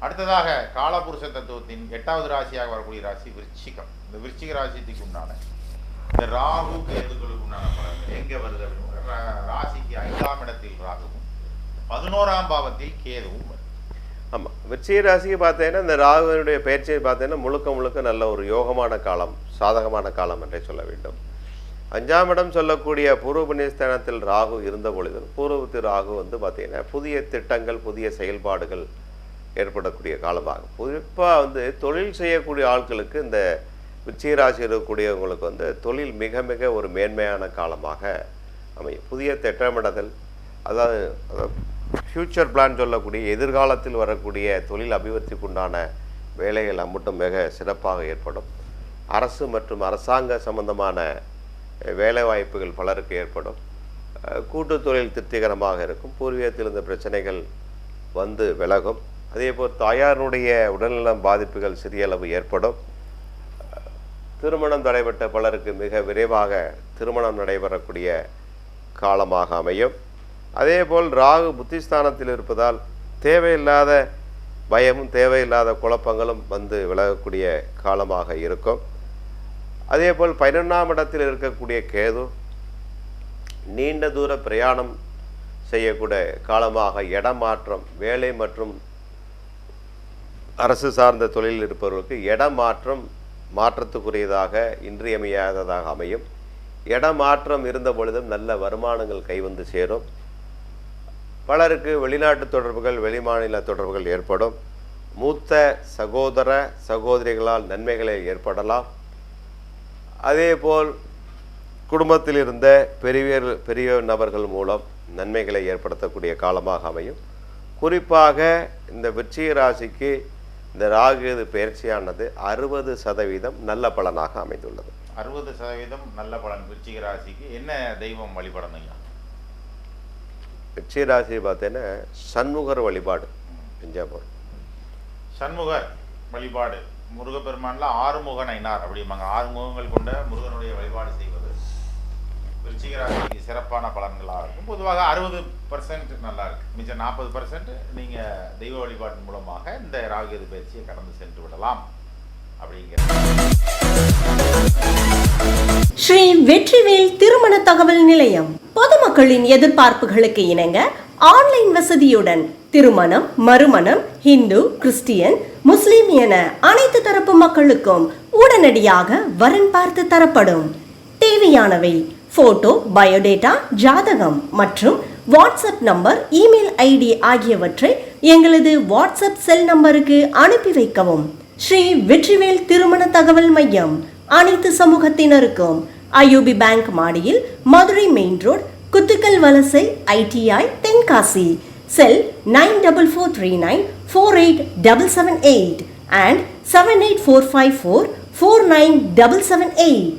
அடுத்ததாக காலபுருஷ தத்துவத்தின் எட்டாவது ராசியாக வரக்கூடிய ராசி விருச்சிகம். இந்த விருச்சிக ராசிக்கு உண்டான இந்த ராகு கேதுகளுக்கு உண்டான பலன்கள் எங்க வருது அப்படின்னு ரா- ராசிக்கு ஐந்தாம் இடத்தில் ராகுவும் பதினோராம் பாவத்தில் கேதுவும் ஆமாம் விருச்சிக ராசிக்கு பார்த்தீங்கன்னா இந்த ராகுவினுடைய பயிற்சியை பார்த்தீங்கன்னா முழுக்க முழுக்க நல்ல ஒரு யோகமான காலம் சாதகமான காலம் என்றே சொல்ல வேண்டும். அஞ்சாம் இடம் சொல்லக்கூடிய பூர்வ புண்ணியஸ்தானத்தில் ராகு இருந்த பொழுது பூர்வத்து ராகு வந்து பார்த்தீங்கன்னா புதிய திட்டங்கள் புதிய செயல்பாடுகள் ஏற்படக்கூடிய காலமாகும். குறிப்பாக வந்து தொழில் செய்யக்கூடிய ஆட்களுக்கு இந்த விருச்சிக இருக்கக்கூடியவங்களுக்கு வந்து தொழில் மிக மிக ஒரு மேன்மையான காலமாக அமையும். புதிய திட்டமிடுதல் அதாவது ஃப்யூச்சர் பிளான் சொல்லக்கூடிய எதிர்காலத்தில் வரக்கூடிய தொழில் அபிவிருத்திக்குண்டான வேலைகள் அம்மட்டும் மிக சிறப்பாக ஏற்படும். அரசு மற்றும் அரசாங்க சம்பந்தமான வேலைவாய்ப்புகள் பலருக்கு ஏற்படும். கூட்டு கூட்டுத் தொழில் திருப்திகரமாக இருக்கும். பூர்வீகத்தில் இருந்த பிரச்சனைகள் வந்து விலகும். அதேபோல் தாயாருடைய உடல்நலம் பாதிப்புகள் சிறிய அளவு ஏற்படும். திருமணம் தடைபட்ட பலருக்கு மிக விரைவாக திருமணம் நடைபெறக்கூடிய காலமாக அமையும். அதேபோல் ராகு புத்திஸ்தானத்தில் இருப்பதால் தேவையில்லாத பயமும் தேவையில்லாத குழப்பங்களும் வந்து விலகக்கூடிய காலமாக இருக்கும். அதேபோல் பதினொன்றாம் இடத்தில் இருக்கக்கூடிய கேது நீண்ட தூர பிரயாணம் செய்யக்கூடிய காலமாக இடமாற்றம் வேலை மற்றும் அரசு சார்ந்த தொழிலில் இருப்பவர்களுக்கு இடமாற்றம் மாற்றத்துக்குரியதாக இன்றியமையாததாக அமையும். இடமாற்றம் இருந்த பொழுதும் நல்ல வருமானங்கள் கைவந்து சேரும். பலருக்கு வெளிநாட்டு தொடர்புகள் வெளிமாநில தொடர்புகள் ஏற்படும். மூத்த சகோதர சகோதரிகளால் நன்மைகளை ஏற்படலாம். அதேபோல் குடும்பத்தில் இருந்த பெரிய பெரிய நபர்கள் மூலம் நன்மைகளை ஏற்படுத்தக்கூடிய காலமாக அமையும். குறிப்பாக இந்த விருச்சிக ராசிக்கு இந்த ராகுது பயிற்சியானது அறுபது சதவீதம் நல்ல பலனாக அமைந்துள்ளது. அறுபது சதவீதம் நல்ல பலன். விருச்சிக ராசிக்கு என்ன தெய்வம் வழிபடணும் ஐயா? விருச்சிக ராசி பார்த்தீங்கன்னா சண்முகர் வழிபாடு பிஞ்சாபூர் சண்முகர் வழிபாடு. முருகப்பெருமான்ல ஆறுமுக நைனார் அப்படிம்பாங்க. ஆறு முகங்கள் கொண்ட முருகனுடைய வழிபாடு செய்வது விருச்சிக சிறப்பான பலன்களாக இருக்கும். பொதுவாக அறுபது பர்சன்ட் நல்லா இருக்கு மிச்சம் நாற்பது பர்சன்ட் நீங்க தெய்வ வழிபாட்டின் மூலமாக இந்த ராகுகேது பயிற்சியை கடந்து சென்று விடலாம். அப்படிங்கிற ஸ்ரீ வெற்றிவேல் திருமண தகவல் நிலையம். பொதுமக்களின் எதிர்பார்ப்புகளுக்கு இணங்க ஆன்லைன் வசதியுடன் திருமணம் மறுமணம் இந்து கிறிஸ்டியன் முஸ்லிம் என அனைத்து தரப்பு மக்களுக்கும் உடனடியாக வரன் பார்த்து தரப்படும். தேவையானவை போட்டோ பயோடேட்டா ஜாதகம் மற்றும் வாட்ஸ்அப் நம்பர் இமெயில் ஐடி ஆகியவற்றை எங்களது வாட்ஸ்அப் செல் நம்பருக்கு அனுப்பி வைக்கவும். ஸ்ரீ வெற்றிவேல் திருமண தகவல் மையம் அனைத்து சமூகத்தினருக்கும். ஐயூபி பேங்க் மாடியில் மதுரை மெயின் ரோட் குத்துக்கல் வலசை ITI Tenkasi. Cell nine double four three nine four eight double seven eight and seven eight four five four four nine double seven eight.